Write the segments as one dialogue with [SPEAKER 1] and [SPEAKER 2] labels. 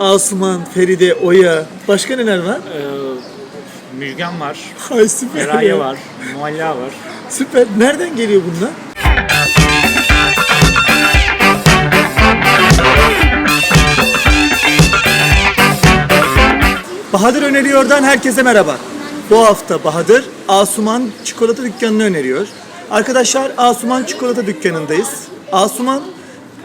[SPEAKER 1] Asuman, Feride, Oya. Başka neler var?
[SPEAKER 2] Ee, Müjgan var,
[SPEAKER 1] Ay süper.
[SPEAKER 2] Feraye var, Mualla var.
[SPEAKER 1] Süper. Nereden geliyor bunlar? Bahadır Öneriyor'dan herkese merhaba. Bu hafta Bahadır Asuman Çikolata Dükkanı'nı öneriyor. Arkadaşlar Asuman Çikolata Dükkanı'ndayız. Asuman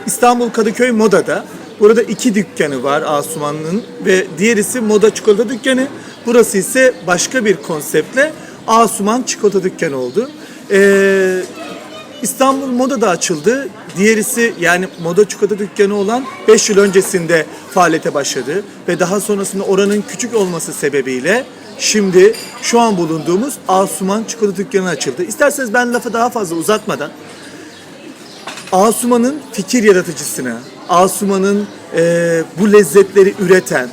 [SPEAKER 1] İstanbul Kadıköy Moda'da. Burada iki dükkanı var Asuman'ın ve diğerisi Moda Çikolata Dükkanı. Burası ise başka bir konseptle Asuman Çikolata Dükkanı oldu. Ee, İstanbul Moda'da açıldı. Diğerisi yani Moda Çikolata Dükkanı olan 5 yıl öncesinde faaliyete başladı. Ve daha sonrasında oranın küçük olması sebebiyle şimdi şu an bulunduğumuz Asuman Çikolata Dükkanı açıldı. İsterseniz ben lafı daha fazla uzatmadan Asuman'ın fikir yaratıcısına, Asuman'ın eee, bu lezzetleri üreten,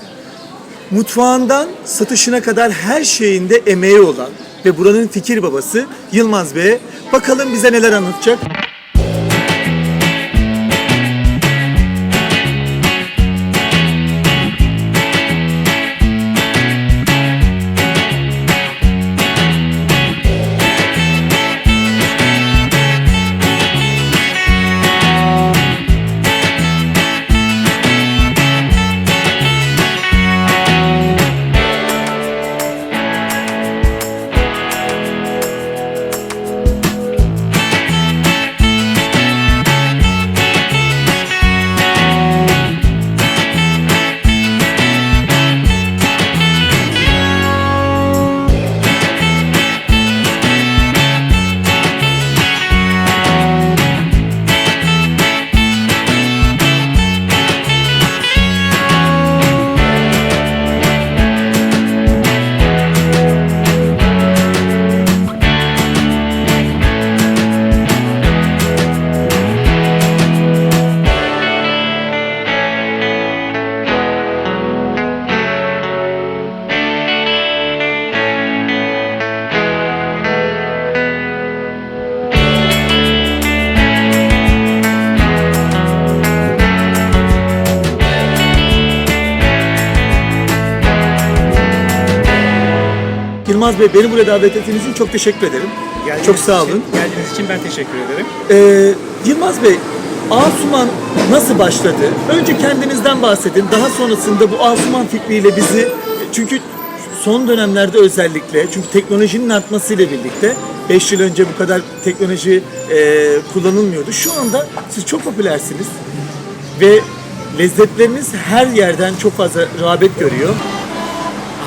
[SPEAKER 1] mutfağından satışına kadar her şeyinde emeği olan ve buranın fikir babası Yılmaz Bey'e bakalım bize neler anlatacak. Yılmaz Bey beni buraya davet ettiğiniz için çok teşekkür ederim.
[SPEAKER 2] Geldiğiniz
[SPEAKER 1] çok sağ
[SPEAKER 2] için-
[SPEAKER 1] olun.
[SPEAKER 2] geldiğiniz için ben teşekkür ederim.
[SPEAKER 1] Ee, Yılmaz Bey, Asuman nasıl başladı? Önce kendinizden bahsedin. Daha sonrasında bu Asuman fikriyle bizi çünkü son dönemlerde özellikle çünkü teknolojinin artmasıyla birlikte 5 yıl önce bu kadar teknoloji e, kullanılmıyordu. Şu anda siz çok popülersiniz ve lezzetleriniz her yerden çok fazla rağbet görüyor.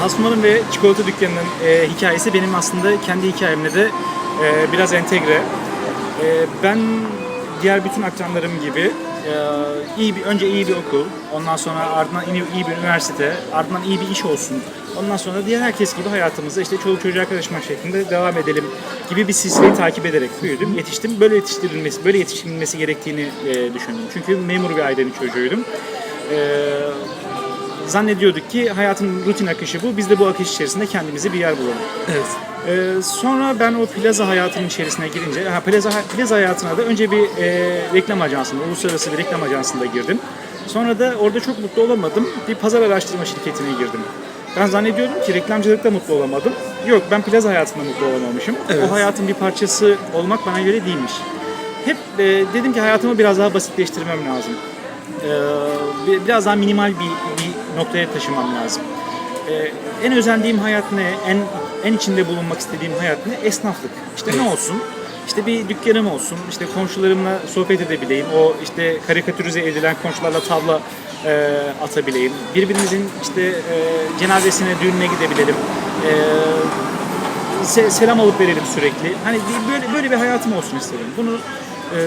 [SPEAKER 2] Hasman'ın ve çikolata dükkanının e, hikayesi benim aslında kendi hikayemle de e, biraz entegre. E, ben diğer bütün akranlarım gibi e, iyi bir önce iyi bir okul, ondan sonra ardından iyi bir üniversite, ardından iyi bir iş olsun. Ondan sonra diğer herkes gibi hayatımızda işte çoluk çocuğa karışmak şeklinde devam edelim gibi bir silsileyi takip ederek büyüdüm, yetiştim. Böyle yetiştirilmesi, böyle yetiştirilmesi gerektiğini e, düşündüm. Çünkü memur bir ailenin çocuğuydum. E, zannediyorduk ki hayatın rutin akışı bu. Biz de bu akış içerisinde kendimize bir yer bulalım.
[SPEAKER 1] Evet.
[SPEAKER 2] Ee, sonra ben o plaza hayatının içerisine girince, ha, plaza, plaza hayatına da önce bir e, reklam ajansında, uluslararası bir reklam ajansında girdim. Sonra da orada çok mutlu olamadım. Bir pazar araştırma şirketine girdim. Ben zannediyordum ki reklamcılıkta mutlu olamadım. Yok ben plaza hayatında mutlu olamamışım.
[SPEAKER 1] Evet.
[SPEAKER 2] O hayatın bir parçası olmak bana göre değilmiş. Hep e, dedim ki hayatımı biraz daha basitleştirmem lazım. Ee, bir- biraz daha minimal bir, bir noktaya taşımam lazım. Ee, en özendiğim hayat ne? En en içinde bulunmak istediğim hayat ne? Esnaflık. İşte ne olsun? İşte bir dükkanım olsun. İşte komşularımla sohbet edebileyim. O işte karikatürize edilen komşularla tavla e, atabileyim. Birbirimizin işte e, cenazesine, düğününe gidebilelim. E, se- selam alıp verelim sürekli. Hani böyle böyle bir hayatım olsun istedim. Bunu e,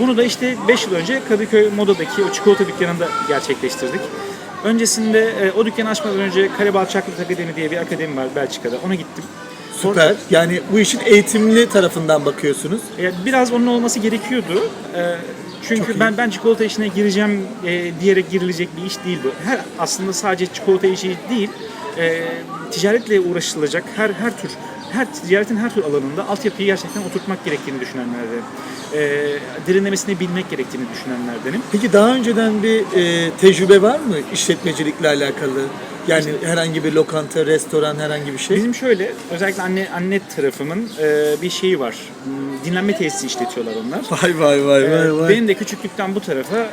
[SPEAKER 2] bunu da işte 5 yıl önce Kadıköy Moda'daki o çikolata dükkanında gerçekleştirdik. Öncesinde e, o dükkanı açmadan önce Karabağ Chocolate Akademi diye bir akademi var Belçika'da. Ona gittim.
[SPEAKER 1] Süper. Yani bu işin eğitimli tarafından bakıyorsunuz.
[SPEAKER 2] E, biraz onun olması gerekiyordu. E, çünkü ben ben çikolata işine gireceğim e, diyerek girilecek bir iş değil bu. Her aslında sadece çikolata işi değil, e, ticaretle uğraşılacak her her tür her ticaretin her türlü alanında altyapıyı gerçekten oturtmak gerektiğini düşünenlerdenim. E, derinlemesine bilmek gerektiğini düşünenlerdenim.
[SPEAKER 1] Peki daha önceden bir e, tecrübe var mı işletmecilikle alakalı? Yani herhangi bir lokanta, restoran, herhangi bir şey?
[SPEAKER 2] Bizim şöyle, özellikle anne anne tarafımın e, bir şeyi var. Hmm, Dinlenme tesisi işletiyorlar onlar.
[SPEAKER 1] Vay vay vay vay vay.
[SPEAKER 2] benim de küçüklükten bu tarafa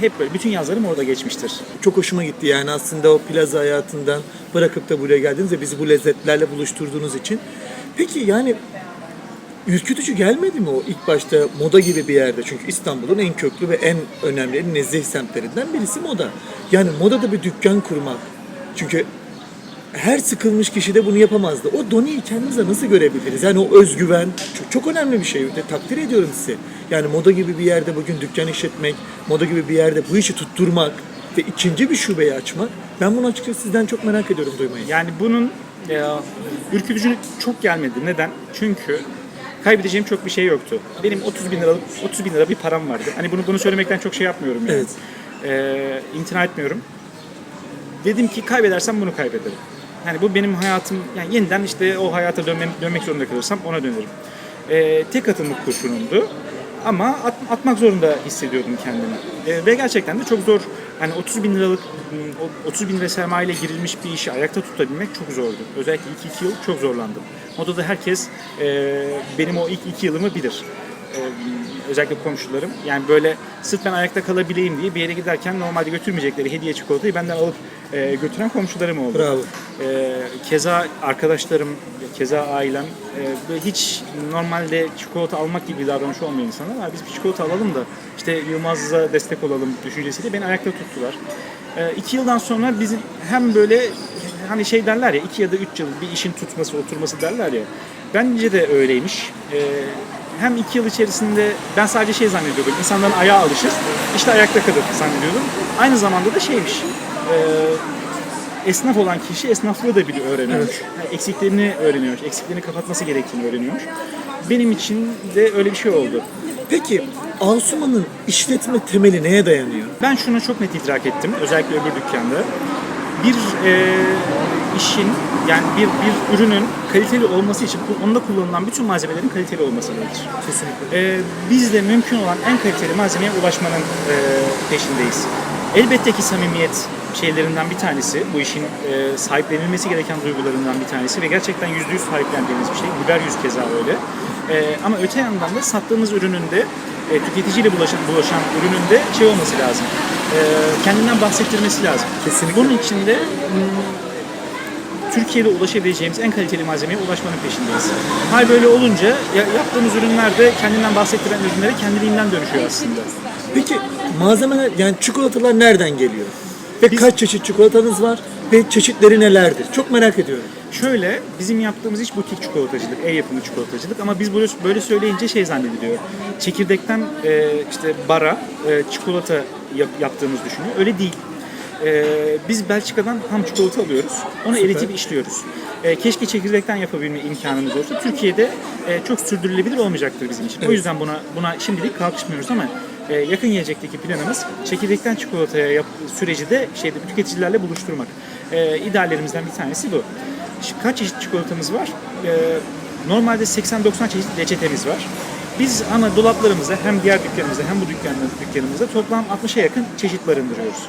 [SPEAKER 2] hep böyle bütün yazlarım orada geçmiştir.
[SPEAKER 1] Çok hoşuma gitti yani aslında o plaza hayatından bırakıp da buraya geldiniz ve bizi bu lezzetlerle buluşturduğunuz için. Peki yani ürkütücü gelmedi mi o ilk başta moda gibi bir yerde? Çünkü İstanbul'un en köklü ve en önemli, nezih semtlerinden birisi moda. Yani modada bir dükkan kurmak. Çünkü her sıkılmış kişi de bunu yapamazdı. O Doni'yi kendimize nasıl görebiliriz? Yani o özgüven çok, çok önemli bir şey. De, takdir ediyorum sizi. Yani moda gibi bir yerde bugün dükkan işletmek, moda gibi bir yerde bu işi tutturmak ve ikinci bir şubeyi açmak. Ben bunu açıkçası sizden çok merak ediyorum duymayı.
[SPEAKER 2] Yani bunun e, ürkütücü çok gelmedi. Neden? Çünkü kaybedeceğim çok bir şey yoktu. Benim 30 bin liralık 30 bin lira bir param vardı. Hani bunu bunu söylemekten çok şey yapmıyorum yani.
[SPEAKER 1] Evet.
[SPEAKER 2] E, imtina etmiyorum. Dedim ki kaybedersem bunu kaybederim. Yani bu benim hayatım. Yani yeniden işte o hayata dönmem, dönmek zorunda kalırsam ona dönerim. E, tek atımlık kurşunumdu. Ama at- atmak zorunda hissediyordum kendimi. E, ve gerçekten de çok zor. Hani 30 bin liralık, o 30 bin lira sermaye ile girilmiş bir işi ayakta tutabilmek çok zordu. Özellikle ilk iki yıl çok zorlandım. Modada herkes e, benim o ilk iki yılımı bilir. E, özellikle komşularım. Yani böyle sırf ben ayakta kalabileyim diye bir yere giderken normalde götürmeyecekleri hediye çikolatayı benden alıp e, götüren komşularım oldu.
[SPEAKER 1] Bravo.
[SPEAKER 2] Ee, keza arkadaşlarım, keza ailem e, böyle hiç normalde çikolata almak gibi bir davranış olmayan insanlar. Biz bir çikolata alalım da işte Yılmaz'a destek olalım düşüncesiyle beni ayakta tuttular. Ee, iki yıldan sonra bizim hem böyle hani şey derler ya iki ya da üç yıl bir işin tutması, oturması derler ya. Bence de öyleymiş. Ee, hem iki yıl içerisinde ben sadece şey zannediyordum. insanların ayağa alışır. işte ayakta kalır zannediyordum. Aynı zamanda da şeymiş. e, esnaf olan kişi esnaflığı da biliyor, öğreniyormuş. Yani eksiklerini öğreniyormuş, eksiklerini kapatması gerektiğini öğreniyormuş. Benim için de öyle bir şey oldu.
[SPEAKER 1] Peki Asuman'ın işletme temeli neye dayanıyor?
[SPEAKER 2] Ben şunu çok net idrak ettim, özellikle öbür dükkanda. Bir e, işin, yani bir, bir ürünün kaliteli olması için onda kullanılan bütün malzemelerin kaliteli olması gerekir.
[SPEAKER 1] Kesinlikle.
[SPEAKER 2] E, biz de mümkün olan en kaliteli malzemeye ulaşmanın e, peşindeyiz. Elbette ki samimiyet şeylerinden bir tanesi, bu işin e, sahiplenilmesi gereken duygularından bir tanesi ve gerçekten yüzde yüz sahiplendiğimiz bir şey. Biber yüz keza öyle. E, ama öte yandan da sattığımız ürünün de e, tüketiciyle bulaşan, bulaşan ürünün de şey olması lazım. E, kendinden bahsettirmesi lazım.
[SPEAKER 1] Kesinlikle.
[SPEAKER 2] Bunun için de Türkiye'de ulaşabileceğimiz en kaliteli malzemeye ulaşmanın peşindeyiz. Hal böyle olunca ya- yaptığımız ürünler de kendinden bahsettiren ürünlere kendiliğinden dönüşüyor aslında.
[SPEAKER 1] Peki malzemeler yani çikolatalar nereden geliyor? Ve
[SPEAKER 2] Biz-
[SPEAKER 1] kaç çeşit çikolatanız var? Ve çeşitleri nelerdir? Çok merak ediyorum.
[SPEAKER 2] Şöyle, bizim yaptığımız iş butik çikolatacılık, el yapımı çikolatacılık ama biz böyle, böyle söyleyince şey zannediliyor. Çekirdekten e, işte bara e, çikolata yap- yaptığımız düşünüyor. Öyle değil. E, biz Belçika'dan ham çikolata alıyoruz. Onu eritip işliyoruz. E, keşke çekirdekten yapabilme imkanımız olsa. Türkiye'de e, çok sürdürülebilir olmayacaktır bizim için. O yüzden buna buna şimdilik kalkışmıyoruz ama e, yakın gelecekteki planımız çekirdekten çikolataya yap, süreci de şeyde tüketicilerle buluşturmak. E, ideallerimizden bir tanesi bu. Şu Kaç çeşit çikolatamız var? Ee, normalde 80-90 çeşit reçetemiz var. Biz ama dolaplarımızda hem diğer dükkanımızda hem bu dükkanımızda, dükkanımızda toplam 60'a yakın çeşit barındırıyoruz.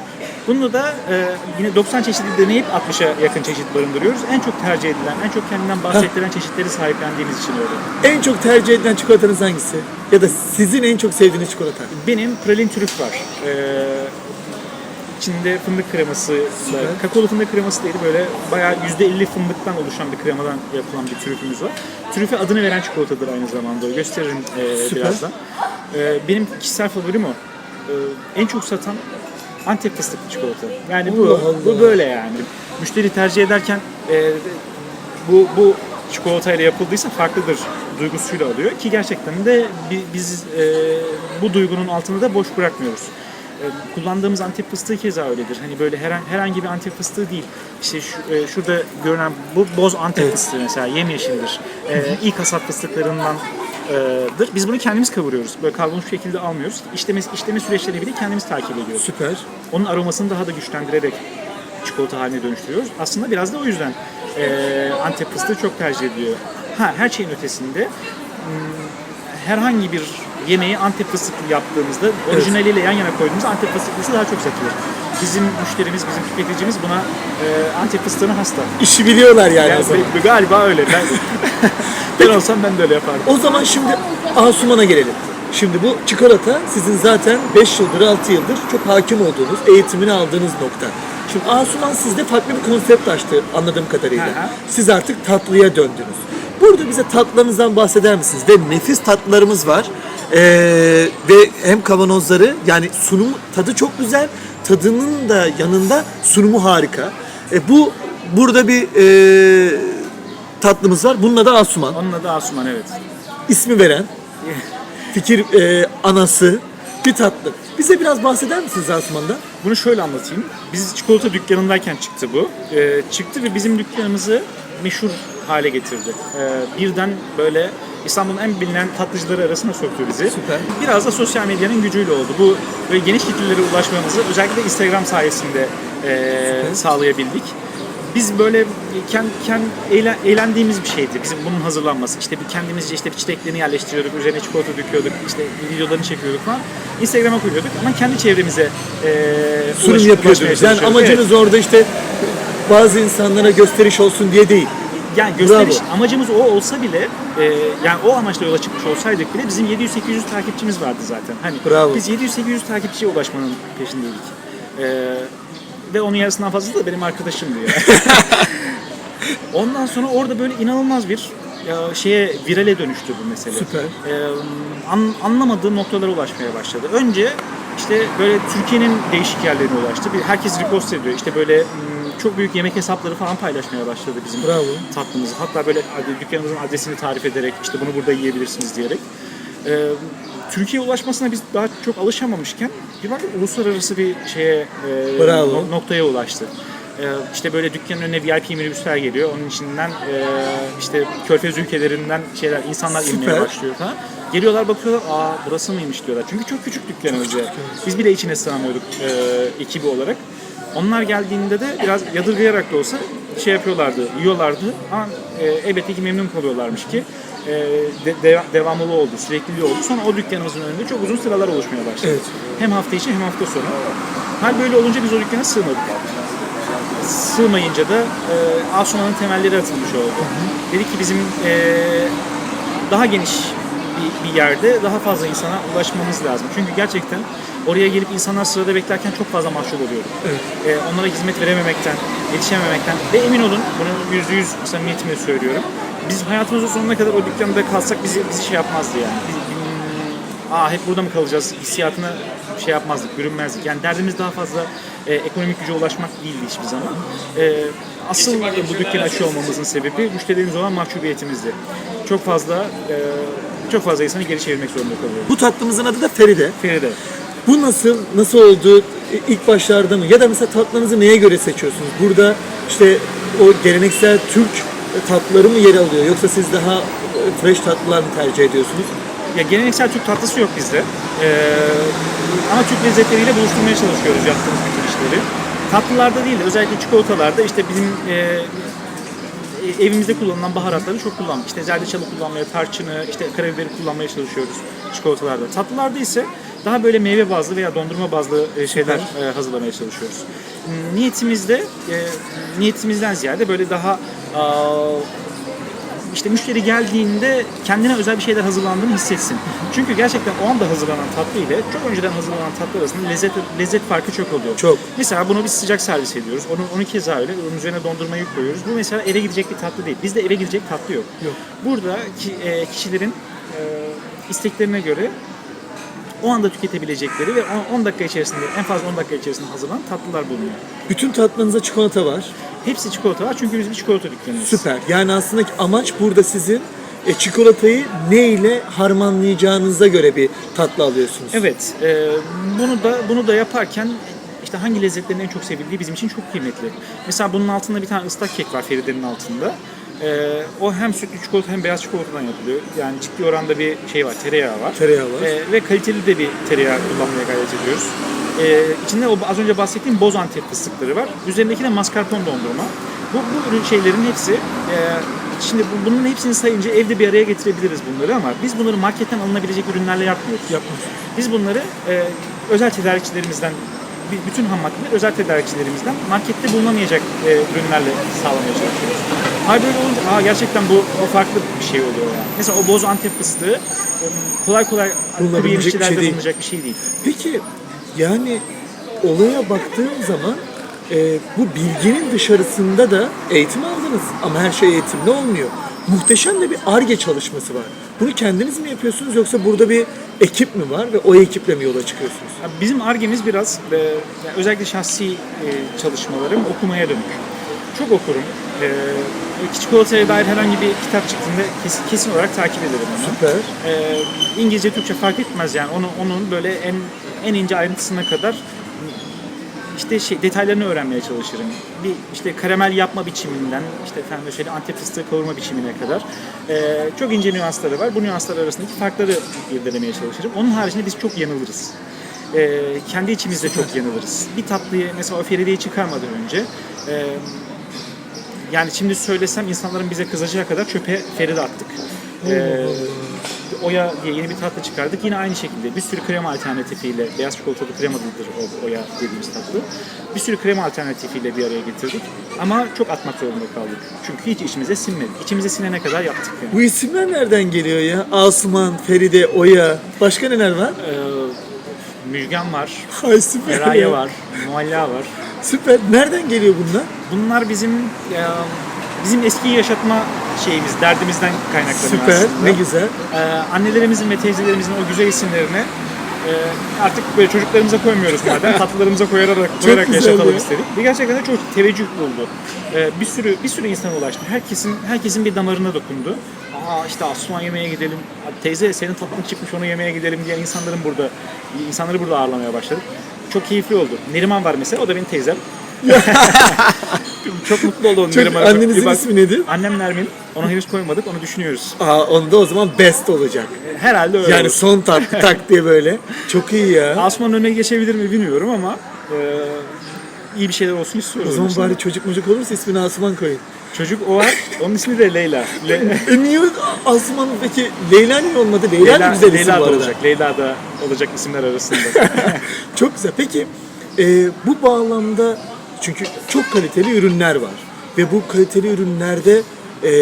[SPEAKER 2] Bunu da e, yine 90 çeşidi deneyip 60'a yakın çeşit barındırıyoruz. En çok tercih edilen, en çok kendinden bahsettiren çeşitleri sahiplendiğimiz için öyle.
[SPEAKER 1] En çok tercih edilen çikolatanız hangisi? Ya da sizin en çok sevdiğiniz çikolata?
[SPEAKER 2] Benim pralin trüf var. Ee, içinde fındık kreması,
[SPEAKER 1] Süper.
[SPEAKER 2] kakaolu fındık kreması değil böyle bayağı %50 fındıktan oluşan bir kremadan yapılan bir trüfümüz var. Trüfe adını veren çikolatadır aynı zamanda. Gösteririm e,
[SPEAKER 1] Süper.
[SPEAKER 2] birazdan. Ee, benim kişisel favorim o. Ee, en çok satan Antep fıstıklı çikolata. Yani bu
[SPEAKER 1] Allah Allah.
[SPEAKER 2] bu böyle yani. Müşteri tercih ederken e, bu bu çikolatayla yapıldıysa farklıdır duygusuyla alıyor ki gerçekten de bi- biz e, bu duygunun altını da boş bırakmıyoruz. E, kullandığımız antep fıstığı keza öyledir. Hani böyle herhangi, herhangi bir antep fıstığı değil. İşte şu, e, şurada görünen bu boz antep
[SPEAKER 1] Evet.
[SPEAKER 2] fıstığı mesela yemyeşildir. E, ilk hasat fıstıklarından dır. Biz bunu kendimiz kavuruyoruz. Böyle kavrulmuş şekilde almıyoruz. İşleme, işleme süreçlerini bile kendimiz takip ediyoruz.
[SPEAKER 1] Süper.
[SPEAKER 2] Onun aromasını daha da güçlendirerek çikolata haline dönüştürüyoruz. Aslında biraz da o yüzden e, Antep fıstığı çok tercih ediliyor. Ha her şeyin ötesinde hmm, herhangi bir yemeği Antep fıstıklı yaptığımızda orijinaliyle yan yana koyduğumuzda Antep fıstıklısı daha çok satılır. Bizim müşterimiz, bizim tüketicimiz buna e, Antep fıstığına hasta.
[SPEAKER 1] İşi biliyorlar yani,
[SPEAKER 2] Yani
[SPEAKER 1] o zaman.
[SPEAKER 2] galiba öyle. Ben, ben olsam ben de öyle yapardım.
[SPEAKER 1] O zaman şimdi Asuman'a gelelim. Şimdi bu çikolata sizin zaten 5 yıldır, 6 yıldır çok hakim olduğunuz, eğitimini aldığınız nokta. Şimdi Asuman sizde farklı bir konsept açtı anladığım kadarıyla. Siz artık tatlıya döndünüz. Burada bize tatlılarınızdan bahseder misiniz? Ve nefis tatlılarımız var. Ee, ve hem kavanozları yani sunum tadı çok güzel. Tadının da yanında sunumu harika. E, bu burada bir e, tatlımız var. Bunun adı Asuman.
[SPEAKER 2] Onun adı Asuman evet.
[SPEAKER 1] ismi veren, fikir e, anası bir tatlı. Bize biraz bahseder misiniz Asuman'dan?
[SPEAKER 2] Bunu şöyle anlatayım. Biz çikolata dükkanındayken çıktı bu. Ee, çıktı ve bizim dükkanımızı meşhur hale getirdi. Ee, birden böyle İstanbul'un en bilinen tatlıcıları arasına soktu bizi.
[SPEAKER 1] Süper.
[SPEAKER 2] Biraz da sosyal medyanın gücüyle oldu. Bu böyle geniş kitlelere ulaşmamızı özellikle Instagram sayesinde e, sağlayabildik. Biz böyle kendi, kendi eğlendiğimiz bir şeydi bizim bunun hazırlanması. İşte bir kendimizce işte bir çiçeklerini yerleştiriyorduk, üzerine çikolata döküyorduk, işte videolarını çekiyorduk falan. Instagram'a koyuyorduk ama kendi çevremize e, ulaş- ulaşmaya
[SPEAKER 1] yapıyordunuz. Yani
[SPEAKER 2] çalışıyorduk.
[SPEAKER 1] amacınız
[SPEAKER 2] Evet.
[SPEAKER 1] orada işte bazı insanlara gösteriş olsun diye değil.
[SPEAKER 2] Yani gösteriş
[SPEAKER 1] Bravo.
[SPEAKER 2] amacımız o olsa bile e, yani o amaçla yola çıkmış olsaydık bile bizim 700-800 takipçimiz vardı zaten. Hani
[SPEAKER 1] Bravo.
[SPEAKER 2] biz 700-800 takipçiye ulaşmanın peşindeydik. E, ve onun yarısından fazlası da benim arkadaşımdı ya. Ondan sonra orada böyle inanılmaz bir ya, şeye virale dönüştü bu mesele.
[SPEAKER 1] Süper.
[SPEAKER 2] E, an, anlamadığı noktalara ulaşmaya başladı. Önce işte böyle Türkiye'nin değişik yerlerine ulaştı. Bir, herkes repost ediyor. İşte böyle mm, çok büyük yemek hesapları falan paylaşmaya başladı bizim
[SPEAKER 1] Bravo.
[SPEAKER 2] tatlımızı. Hatta böyle dükkanımızın adresini tarif ederek işte bunu burada yiyebilirsiniz diyerek. Ee, Türkiye'ye ulaşmasına biz daha çok alışamamışken bir bak uluslararası bir şeye e, no- noktaya ulaştı. Ee, işte böyle dükkanın önüne VIP minibüsler geliyor. Onun içinden e, işte Körfez ülkelerinden şeyler insanlar
[SPEAKER 1] Süper.
[SPEAKER 2] inmeye başlıyor falan. Geliyorlar bakıyorlar, aa burası mıymış diyorlar. Çünkü çok küçük dükkanımız ya. Biz bile içine sığamıyorduk e, ekibi olarak. Onlar geldiğinde de biraz yadırgayarak da olsa şey yapıyorlardı, yiyorlardı ama e, elbette ki memnun kalıyorlarmış ki e, de, de- devamlılığı oldu, sürekliliği oldu. Sonra o dükkanımızın önünde çok uzun sıralar oluşmaya başladı.
[SPEAKER 1] Evet.
[SPEAKER 2] Hem hafta içi hem hafta sonu. Hal böyle olunca biz o dükkana sığmadık. Sığmayınca da e, Asuna'nın temelleri atılmış oldu. Dedik ki bizim e, daha geniş bir, bir yerde daha fazla insana ulaşmamız lazım. Çünkü gerçekten oraya gelip insanlar sırada beklerken çok fazla mahcup oluyordu.
[SPEAKER 1] Evet.
[SPEAKER 2] E, onlara hizmet verememekten, yetişememekten ve emin olun bunu yüzde yüz samimiyetimle söylüyorum. Biz hayatımızın sonuna kadar o dükkanda kalsak bizi, bizi şey yapmazdı yani. Biz, aa hep burada mı kalacağız hissiyatına şey yapmazdık, bürünmezdik. Yani derdimiz daha fazla e, ekonomik güce ulaşmak değildi hiçbir zaman. E, asıl bu dükkanı açıyor olmamızın sebebi müşterilerimiz olan mahcubiyetimizdi. Çok fazla e, çok fazla insanı geri çevirmek zorunda kalıyoruz.
[SPEAKER 1] Bu tatlımızın adı da Feride.
[SPEAKER 2] Feride.
[SPEAKER 1] Bu nasıl, nasıl oldu? E, İlk başlarda mı? Ya da mesela tatlınızı neye göre seçiyorsunuz? Burada işte o geleneksel Türk tatlıları mı yer alıyor? Yoksa siz daha e, fresh tatlılar mı tercih ediyorsunuz?
[SPEAKER 2] Ya geleneksel Türk tatlısı yok bizde. Ee, ama Türk lezzetleriyle buluşturmaya çalışıyoruz yaptığımız bütün işleri. Tatlılarda değil de özellikle çikolatalarda işte bizim e, evimizde kullanılan baharatları çok kullanmak. İşte zerdeçalı kullanmaya, tarçını, işte karabiberi kullanmaya çalışıyoruz çikolatalarda. Tatlılarda ise daha böyle meyve bazlı veya dondurma bazlı e, şeyler e, hazırlamaya çalışıyoruz. Niyetimizde, e, niyetimizden ziyade böyle daha işte müşteri geldiğinde kendine özel bir şeyler hazırlandığını hissetsin. Çünkü gerçekten o anda hazırlanan tatlı ile çok önceden hazırlanan tatlı arasında lezzet lezzet farkı çok oluyor.
[SPEAKER 1] Çok.
[SPEAKER 2] Mesela bunu biz sıcak servis ediyoruz. Onu, onu keza öyle. Onun üzerine dondurmayı koyuyoruz. Bu mesela eve gidecek bir tatlı değil. Bizde eve gidecek tatlı yok.
[SPEAKER 1] Yok.
[SPEAKER 2] Burada ki, e, kişilerin e, isteklerine göre o anda tüketebilecekleri ve 10 dakika içerisinde en fazla 10 dakika içerisinde hazırlanan tatlılar bulunuyor.
[SPEAKER 1] Bütün tatlınızda çikolata var.
[SPEAKER 2] Hepsi çikolata var çünkü biz bir çikolata dükkanıyız.
[SPEAKER 1] Süper. Yani aslında amaç burada sizin e, çikolatayı ne ile harmanlayacağınıza göre bir tatlı alıyorsunuz.
[SPEAKER 2] Evet, e, bunu da bunu da yaparken işte hangi lezzetlerin en çok sevildiği bizim için çok kıymetli. Mesela bunun altında bir tane ıslak kek var Feride'nin altında. E, o hem sütlü çikolata hem beyaz çikolatadan yapılıyor. Yani ciddi oranda bir şey var, tereyağı var.
[SPEAKER 1] Tereyağı var.
[SPEAKER 2] E, ve kaliteli de bir tereyağı kullanmaya gayret ediyoruz. Ee, içinde o az önce bahsettiğim boz antep fıstıkları var. Üzerindeki de mascarpone dondurma. Bu, bu ürün şeylerin hepsi e, şimdi bu, bunun hepsini sayınca evde bir araya getirebiliriz bunları ama biz bunları marketten alınabilecek ürünlerle yapmıyoruz.
[SPEAKER 1] Yapmıyoruz.
[SPEAKER 2] Biz bunları e, özel tedarikçilerimizden bütün ham maddeler özel tedarikçilerimizden markette bulunamayacak e, ürünlerle sağlamaya çalışıyoruz. Hayır böyle olunca aa, gerçekten bu, bu farklı bir şey oluyor yani. Mesela o boz antep fıstığı e, kolay kolay kuru
[SPEAKER 1] bir şey değil.
[SPEAKER 2] bulunacak bir şey değil.
[SPEAKER 1] Peki yani olaya baktığım zaman e, bu bilginin dışarısında da eğitim aldınız ama her şey eğitimle olmuyor. Muhteşem de bir ARGE çalışması var. Bunu kendiniz mi yapıyorsunuz yoksa burada bir ekip mi var ve o ekiple mi yola çıkıyorsunuz?
[SPEAKER 2] Bizim argemiz biraz e, yani özellikle şahsi e, çalışmalarım okumaya dönük. Çok okurum. E, çikolataya dair herhangi bir kitap çıktığında kesin, kesin olarak takip ederim onu.
[SPEAKER 1] Süper.
[SPEAKER 2] E, İngilizce, Türkçe fark etmez yani. Onu, onun böyle en en ince ayrıntısına kadar işte şey detaylarını öğrenmeye çalışırım. Bir işte karamel yapma biçiminden, işte efendim şöyle antep fıstığı kavurma biçimine kadar e, çok ince nüansları var. Bu nüanslar arasındaki farkları irdelemeye çalışırım. Onun haricinde biz çok yanılırız. E, kendi içimizde çok yanılırız. Bir tatlıyı mesela o Feride'yi çıkarmadan önce e, yani şimdi söylesem insanların bize kızacağı kadar çöpe Feride attık. E, Oya diye yeni bir tatlı çıkardık. Yine aynı şekilde bir sürü krema alternatifiyle, beyaz çikolatalı kremalıdır o Oya dediğimiz tatlı. Bir sürü krema alternatifiyle bir araya getirdik. Ama çok atmak zorunda kaldık. Çünkü hiç içimize sinmedi. İçimize sinene kadar yaptık yani.
[SPEAKER 1] Bu isimler nereden geliyor ya? Asuman, Feride, Oya. Başka neler var?
[SPEAKER 2] Ee, Müjgan var,
[SPEAKER 1] Ay süper.
[SPEAKER 2] Feraye var, Mualla var.
[SPEAKER 1] Süper. Nereden geliyor bunlar?
[SPEAKER 2] Bunlar bizim ya, bizim eski yaşatma şeyimiz, derdimizden kaynaklanıyor
[SPEAKER 1] Süper.
[SPEAKER 2] aslında.
[SPEAKER 1] Ne güzel.
[SPEAKER 2] Ee, annelerimizin ve teyzelerimizin o güzel isimlerini e, artık böyle çocuklarımıza koymuyoruz madem tatlılarımıza koyarak, koyarak yaşatalım
[SPEAKER 1] ya.
[SPEAKER 2] istedik. Ve gerçekten de çok teveccüh buldu. Ee, bir sürü bir sürü insana ulaştı. Herkesin herkesin bir damarına dokundu. Aa işte Asuman yemeğe gidelim. Teyze senin tatlın çıkmış onu yemeğe gidelim diye insanların burada insanları burada ağırlamaya başladık. Çok keyifli oldu. Neriman var mesela o da benim teyzem. çok mutlu oldu onun
[SPEAKER 1] Çok,
[SPEAKER 2] Neriman'a.
[SPEAKER 1] annenizin
[SPEAKER 2] bak-
[SPEAKER 1] ismi nedir?
[SPEAKER 2] Annem Nermin. Onu henüz koymadık. Onu düşünüyoruz.
[SPEAKER 1] Aa, onda o zaman best olacak.
[SPEAKER 2] Herhalde öyle
[SPEAKER 1] Yani
[SPEAKER 2] olur.
[SPEAKER 1] son tak tak diye böyle. Çok iyi ya.
[SPEAKER 2] Asuman önüne geçebilir mi bilmiyorum ama e, iyi bir şeyler olsun
[SPEAKER 1] O
[SPEAKER 2] istiyoruz.
[SPEAKER 1] zaman
[SPEAKER 2] mesela.
[SPEAKER 1] bari çocuk mucuk olursa ismini Asuman koyun.
[SPEAKER 2] Çocuk o var. Onun ismi de Leyla. Le-
[SPEAKER 1] E niye Asuman peki Leyla niye olmadı? Leyla,
[SPEAKER 2] Leyla,
[SPEAKER 1] da güzel isim
[SPEAKER 2] Leyla
[SPEAKER 1] bu
[SPEAKER 2] da
[SPEAKER 1] arada.
[SPEAKER 2] olacak. Leyla da olacak isimler arasında.
[SPEAKER 1] Çok güzel. Peki e, bu bağlamda çünkü çok kaliteli ürünler var. Ve bu kaliteli ürünlerde e,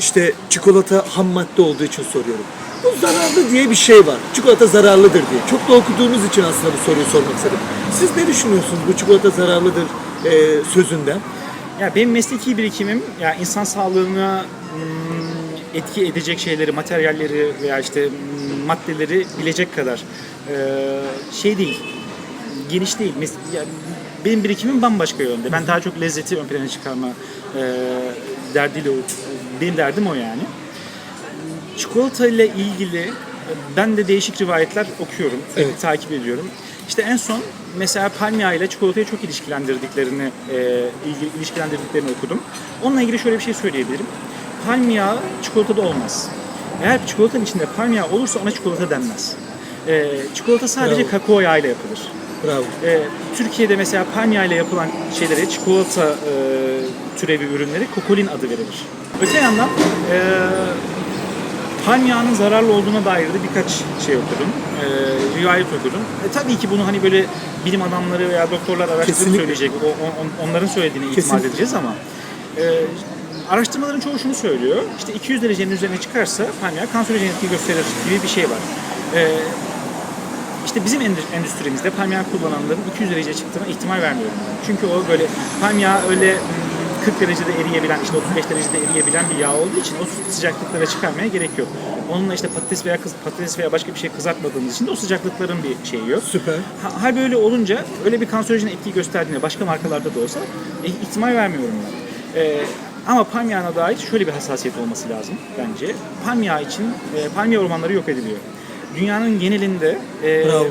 [SPEAKER 1] işte çikolata ham madde olduğu için soruyorum. Bu zararlı diye bir şey var. Çikolata zararlıdır diye. Çok da okuduğunuz için aslında bu soruyu sormak istedim. Siz ne düşünüyorsunuz bu çikolata zararlıdır e, sözünden?
[SPEAKER 2] ya benim mesleki birikimim ya insan sağlığına hmm, etki edecek şeyleri, materyalleri veya işte hmm, maddeleri bilecek kadar e, şey değil. Geniş değil. Mes- benim birikimim bambaşka yönde. Ben daha çok lezzeti ön plana çıkarma e, derdiyle benim derdim o yani. Çikolata ile ilgili e, ben de değişik rivayetler okuyorum,
[SPEAKER 1] Evet.
[SPEAKER 2] takip ediyorum. İşte en son mesela palmiye ile çikolatayı çok ilişkilendirdiklerini, e, ilişkilendirdiklerini okudum. Onunla ilgili şöyle bir şey söyleyebilirim. Palmiye çikolatada olmaz. Eğer çikolatanın içinde palmiye olursa ona çikolata denmez. E, çikolata sadece
[SPEAKER 1] Bravo.
[SPEAKER 2] kakao yağı ile yapılır.
[SPEAKER 1] Bravo.
[SPEAKER 2] E, Türkiye'de mesela palmiye ile yapılan şeylere çikolata e, türevi ürünleri kokolin adı verilir. Öte yandan e, palm yağının zararlı olduğuna dair de birkaç şey okudum. E, rivayet okudum. E, tabii ki bunu hani böyle bilim adamları veya doktorlar araştırıp
[SPEAKER 1] Kesinlikle.
[SPEAKER 2] söyleyecek. O, on- onların söylediğini itimat
[SPEAKER 1] Kesinlikle.
[SPEAKER 2] edeceğiz ama e, araştırmaların çoğu şunu söylüyor. İşte 200 derecenin üzerine çıkarsa palm yağı kanserojen etki gösterir gibi bir şey var. E, işte bizim endü- endüstrimizde palm yağı kullananların 200 derece çıktığına ihtimal vermiyorum. Çünkü o böyle palm yağı öyle mm, 40 derecede eriyebilen, işte 35 derecede eriyebilen bir yağ olduğu için o sıcaklıklara çıkarmaya gerek yok. Onunla işte patates veya kız, patates veya başka bir şey kızartmadığımız için de o sıcaklıkların bir şeyi yok.
[SPEAKER 1] Süper.
[SPEAKER 2] Ha, hal böyle olunca öyle bir kanserojen etki gösterdiğinde başka markalarda da olsa e, ihtimal vermiyorum ben. E, ama palm yağına dair şöyle bir hassasiyet olması lazım bence. Palm yağı için e, palm yağı ormanları yok ediliyor. Dünyanın genelinde e,
[SPEAKER 1] Bravo.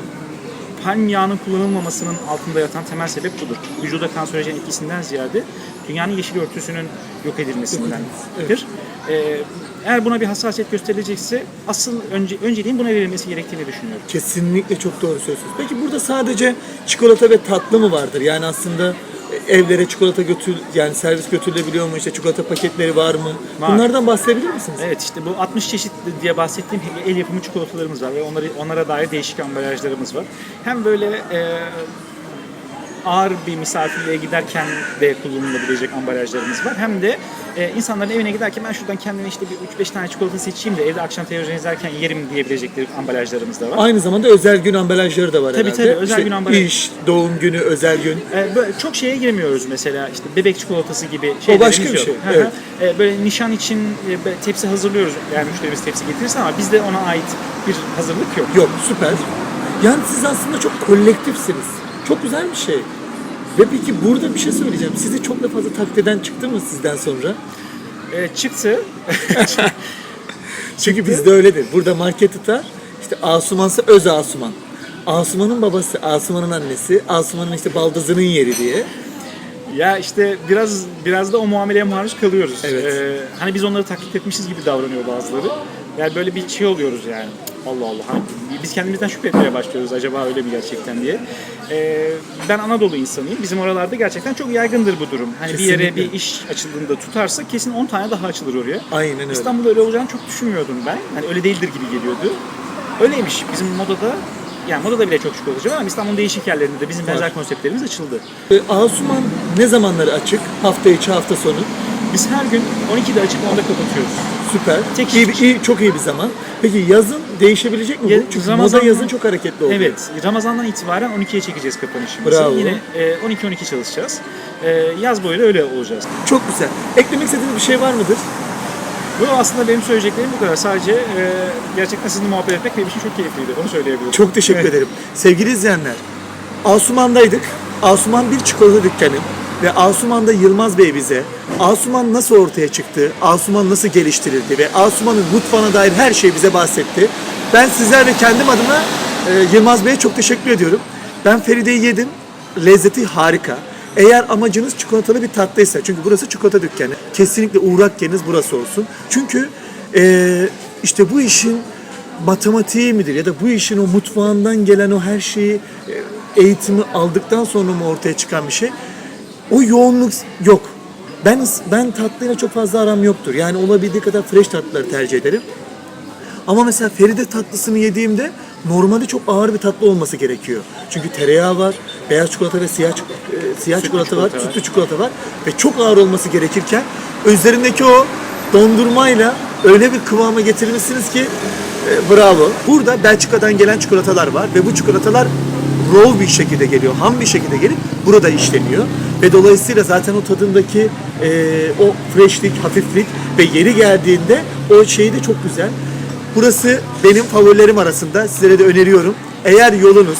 [SPEAKER 2] palm yağının kullanılmamasının altında yatan temel sebep budur. Vücuda kanserojen etkisinden ziyade dünyanın yeşil örtüsünün yok edilmesindendir. E, Eğer buna bir hassasiyet gösterilecekse asıl önce önceliğin buna verilmesi gerektiğini düşünüyorum.
[SPEAKER 1] Kesinlikle çok doğru söylüyorsunuz. Peki burada sadece çikolata ve tatlı mı vardır? Yani aslında evlere çikolata götür yani servis götürülebiliyor mu? İşte çikolata paketleri var mı?
[SPEAKER 2] Var.
[SPEAKER 1] Bunlardan bahsedebilir misiniz?
[SPEAKER 2] Evet işte bu 60 çeşit diye bahsettiğim el yapımı çikolatalarımız var ve onları onlara dair değişik ambalajlarımız var. Hem böyle e, ağır bir misafirliğe giderken de kullanılabilecek ambalajlarımız var. Hem de e, insanların evine giderken ben şuradan kendime işte bir 3-5 tane çikolata seçeyim de evde akşam televizyon izlerken yerim diyebilecekleri ambalajlarımız da var.
[SPEAKER 1] Aynı zamanda özel gün ambalajları da var
[SPEAKER 2] Tabii,
[SPEAKER 1] herhalde.
[SPEAKER 2] tabii, özel
[SPEAKER 1] İşte
[SPEAKER 2] gün ambalaj-
[SPEAKER 1] İş, doğum günü, özel gün.
[SPEAKER 2] E, böyle çok şeye giremiyoruz mesela işte bebek çikolatası gibi şeylerimiz
[SPEAKER 1] başka bir şey, evet.
[SPEAKER 2] E, böyle nişan için e, tepsi hazırlıyoruz. Yani müşterimiz tepsi getirirse ama bizde ona ait bir hazırlık yok.
[SPEAKER 1] Yok süper. Yani siz aslında çok kolektifsiniz. Çok güzel bir şey. Ve peki burada bir şey söyleyeceğim. Sizi çok da fazla taklit eden çıktı mı sizden sonra?
[SPEAKER 2] E, çıktı.
[SPEAKER 1] Çünkü bizde öyledir. Burada market tutar. İşte Asuman'sa öz Asuman. Asuman'ın babası, Asuman'ın annesi, Asuman'ın işte baldızının yeri diye.
[SPEAKER 2] Ya işte biraz biraz da o muameleye maruz kalıyoruz.
[SPEAKER 1] Evet.
[SPEAKER 2] Ee, hani biz onları taklit etmişiz gibi davranıyor bazıları. Yani böyle bir şey oluyoruz yani. Allah Allah. Hani biz kendimizden şüphe etmeye başlıyoruz acaba öyle mi gerçekten diye. Ee, ben Anadolu insanıyım. Bizim oralarda gerçekten çok yaygındır bu durum. Hani bir yere
[SPEAKER 1] Kesinlikle.
[SPEAKER 2] bir iş açıldığında tutarsa kesin 10 tane daha açılır oraya.
[SPEAKER 1] Aynen öyle.
[SPEAKER 2] İstanbul'da öyle olacağını çok düşünmüyordum ben. Hani öyle değildir gibi geliyordu. Öyleymiş. Bizim modada yani modada bile çok çikolatacı var ama İstanbul'un değişik yerlerinde de bizim benzer konseptlerimiz açıldı.
[SPEAKER 1] Ee, Asuman ne zamanları açık? Hafta içi, hafta sonu.
[SPEAKER 2] Biz her gün 12'de açıp 10'da kapatıyoruz.
[SPEAKER 1] Süper.
[SPEAKER 2] Tek
[SPEAKER 1] iyi, iyi, çok iyi bir zaman. Peki yazın değişebilecek mi
[SPEAKER 2] Ya-
[SPEAKER 1] bu? Çünkü
[SPEAKER 2] Ramazan-
[SPEAKER 1] moda yazın çok hareketli oluyor.
[SPEAKER 2] Evet, Ramazan'dan itibaren 12'ye çekeceğiz kapanışımızı.
[SPEAKER 1] Bravo.
[SPEAKER 2] Yine e, 12-12 çalışacağız. E, yaz boyu da öyle olacağız.
[SPEAKER 1] Çok güzel. Eklemek istediğiniz bir şey var mıdır?
[SPEAKER 2] Bu aslında benim söyleyeceklerim bu kadar. Sadece e, gerçekten sizinle muhabbet etmek benim için çok keyifliydi. Onu söyleyebilirim.
[SPEAKER 1] Çok teşekkür
[SPEAKER 2] Evet.
[SPEAKER 1] ederim. Sevgili izleyenler, Asuman'daydık. Asuman bir çikolata dükkanı ve Asuman'da Yılmaz Bey bize Asuman nasıl ortaya çıktı, Asuman nasıl geliştirildi ve Asuman'ın mutfağına dair her şeyi bize bahsetti. Ben sizler ve kendim adına e, Yılmaz Bey'e çok teşekkür ediyorum. Ben Feride'yi yedim. Lezzeti harika. Eğer amacınız çikolatalı bir tatlıysa, çünkü burası çikolata dükkanı, kesinlikle uğrak yeriniz burası olsun. Çünkü e, işte bu işin matematiği midir ya da bu işin o mutfağından gelen o her şeyi e, eğitimi aldıktan sonra mı ortaya çıkan bir şey? O yoğunluk yok. Ben ben tatlıyla çok fazla aram yoktur. Yani olabildiği kadar fresh tatlıları tercih ederim. Ama mesela Feride tatlısını yediğimde normali çok ağır bir tatlı olması gerekiyor. Çünkü tereyağı var, beyaz çikolata ve siyah, e, siyah
[SPEAKER 2] Sütlü
[SPEAKER 1] çikolata, var,
[SPEAKER 2] çikolata var.
[SPEAKER 1] sütlü çikolata var ve çok ağır olması gerekirken üzerindeki o dondurmayla öyle bir kıvama getirmişsiniz ki e, bravo. Burada Belçika'dan gelen çikolatalar var ve bu çikolatalar raw bir şekilde geliyor, ham bir şekilde gelip burada işleniyor. Ve dolayısıyla zaten o tadındaki e, o freshlik, hafiflik ve yeri geldiğinde o şey de çok güzel. Burası benim favorilerim arasında. Sizlere de öneriyorum. Eğer yolunuz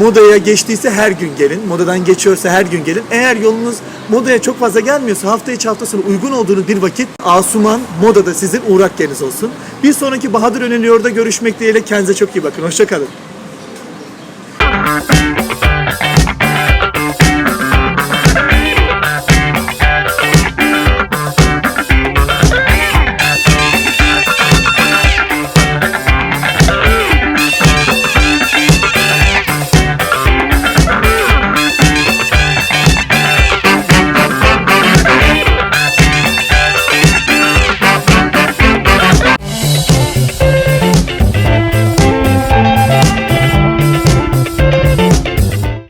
[SPEAKER 1] modaya geçtiyse her gün gelin. Modadan geçiyorsa her gün gelin. Eğer yolunuz modaya çok fazla gelmiyorsa hafta içi hafta sonu uygun olduğunuz bir vakit Asuman Moda'da sizin uğrak yeriniz olsun. Bir sonraki Bahadır Öneriyor'da görüşmek dileğiyle kendinize çok iyi bakın. Hoşçakalın.